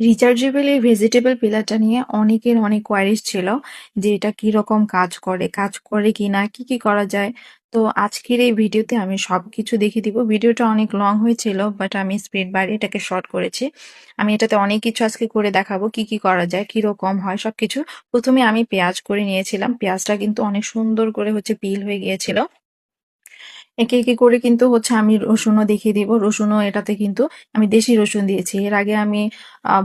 Rechargeable এই vegetable পিলারটা নিয়ে অনেকের অনেক কোয়ারিজ ছিল যে এটা কীরকম কাজ করে কাজ করে কিনা, কি কি করা যায়। তো আজকের এই ভিডিওতে আমি সবকিছু দেখিয়ে দিব। ভিডিওটা অনেক লং হয়েছিল বাট আমি স্পিড বাড়িয়ে এটাকে শর্ট করেছি। আমি এটাতে অনেক কিছু আজকে করে দেখাবো, কি কি করা যায় কীরকম হয় সবকিছু। প্রথমে আমি পেঁয়াজ করে নিয়েছিলাম। পেঁয়াজটা কিন্তু অনেক সুন্দর করে হচ্ছে পিল হয়ে গিয়েছিল। একে একে করে কিন্তু হচ্ছে আমি রসুনও দেখিয়ে দিব। রসুনও এটাতে কিন্তু আমি দেশি রসুন দিয়েছি। এর আগে আমি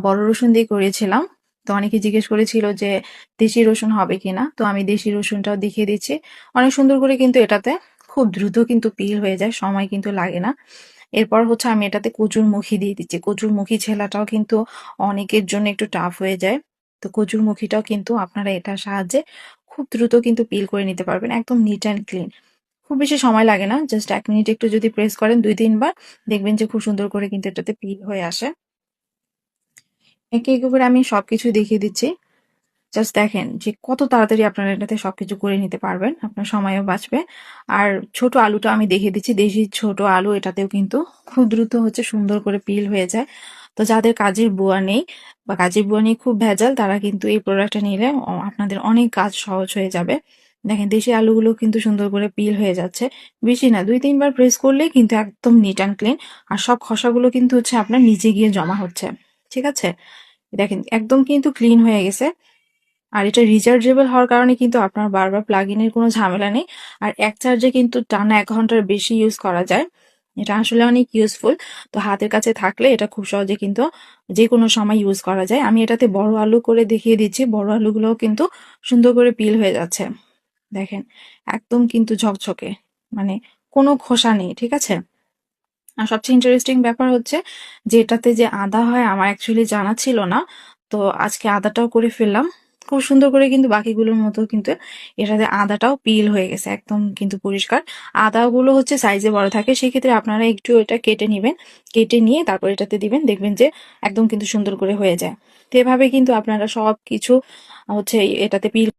বড় রসুন দিয়ে করেছিলাম। তো অনেকে জিজ্ঞেস করেছিল যে দেশি রসুন হবে কিনা? তো আমি দেশি রসুনটাও দেখিয়ে দিচ্ছি। অনেক সুন্দর করে কিন্তু এটাতে খুব দ্রুত কিন্তু পিল হয়ে যায়, সময় কিন্তু লাগে না। এরপর হচ্ছে আমি এটাতে কচুর মুখি দিয়ে দিচ্ছি। কচুর মুখি ছেলাটাও কিন্তু অনেকের জন্য একটু টাফ হয়ে যায়। তো কচুর মুখিটাও কিন্তু আপনারা এটার সাহায্যে খুব দ্রুত কিন্তু পিল করে নিতে পারবেন। একদম নিট অ্যান্ড ক্লিন খুব বেশি সময় লাগে না জাস্ট এক মিনিট একটু যদি প্রেস করেন দুই তিনবার, দেখবেন যে খুব সুন্দর করে কিন্তু এটাতে পিল হয়ে আসে। একে একে করে আমি সবকিছু দেখিয়ে দিচ্ছি। জাস্ট দেখেন যে কত তাড়াতাড়ি আপনারা এটাতে সবকিছু করে নিতে পারবেন, আপনার সময়ও বাঁচবে। আর ছোট আলুটা আমি দেখিয়ে দিচ্ছি, দেশি ছোট আলু, এটাতেও কিন্তু খুব দ্রুত হচ্ছে সুন্দর করে পিল হয়ে যায়। তো যাদের কাজের বুয়া নেই বা কাজের বুয়া নেই খুব ভেজাল, তারা কিন্তু এই প্রোডাক্টটা নিলে আপনাদের অনেক কাজ সহজ হয়ে যাবে। দেখেন, দেশি আলুগুলো কিন্তু সুন্দর করে পিল হয়ে যাচ্ছে। বেশি না, দুই, তিনবার প্রেস করলেই কিন্তু একদম নিট অ্যান্ড ক্লিন আর সব খসাগুলো কিন্তু হচ্ছে আপনার নিচে গিয়ে জমা হচ্ছে। ঠিক আছে? দেখেন, একদম কিন্তু ক্লিন হয়ে গেছে। আর এটা রিচার্জেবল হওয়ার কারণে কিন্তু আপনার বারবার প্লাগ ইনের কোনো ঝামেলা নেই। আর এক চার্জে কিন্তু টানা এক ঘণ্টার বেশি ইউজ করা যায়। এটা আসলে অনেক ইউজফুল তো হাতের কাছে থাকলে এটা খুব সহজে কিন্তু যে কোনো সময় ইউজ করা যায়। আমি এটাতে বড় আলু করে দেখিয়ে দিচ্ছি। বড় আলুগুলোও কিন্তু সুন্দর করে পিল হয়ে যাচ্ছে। দেখেন, একদম কিন্তু ঝকঝকে মানে কোনো খোসা নেই, ঠিক আছে? আর সবচেয়ে ইন্টারেস্টিং ব্যাপার হচ্ছে যে এটাতে যে আদা হয় আমার অ্যাকচুয়ালি জানা ছিল না, তো আজকে আদাটাও করে ফেললাম। খুব সুন্দর করে কিন্তু বাকিগুলোর মতো কিন্তু এটাতে আদাটাও পিল হয়ে গেছে, একদম কিন্তু পরিষ্কার। আদাগুলো হচ্ছে সাইজে বড় থাকে, সেক্ষেত্রে আপনারা একটু এটা কেটে নেবেন, কেটে নিয়ে তারপর এটাতে দিবেন, দেখবেন যে একদম কিন্তু সুন্দর করে হয়ে যায়। তো এভাবে কিন্তু আপনারা সব কিছু হচ্ছে এটাতে পিল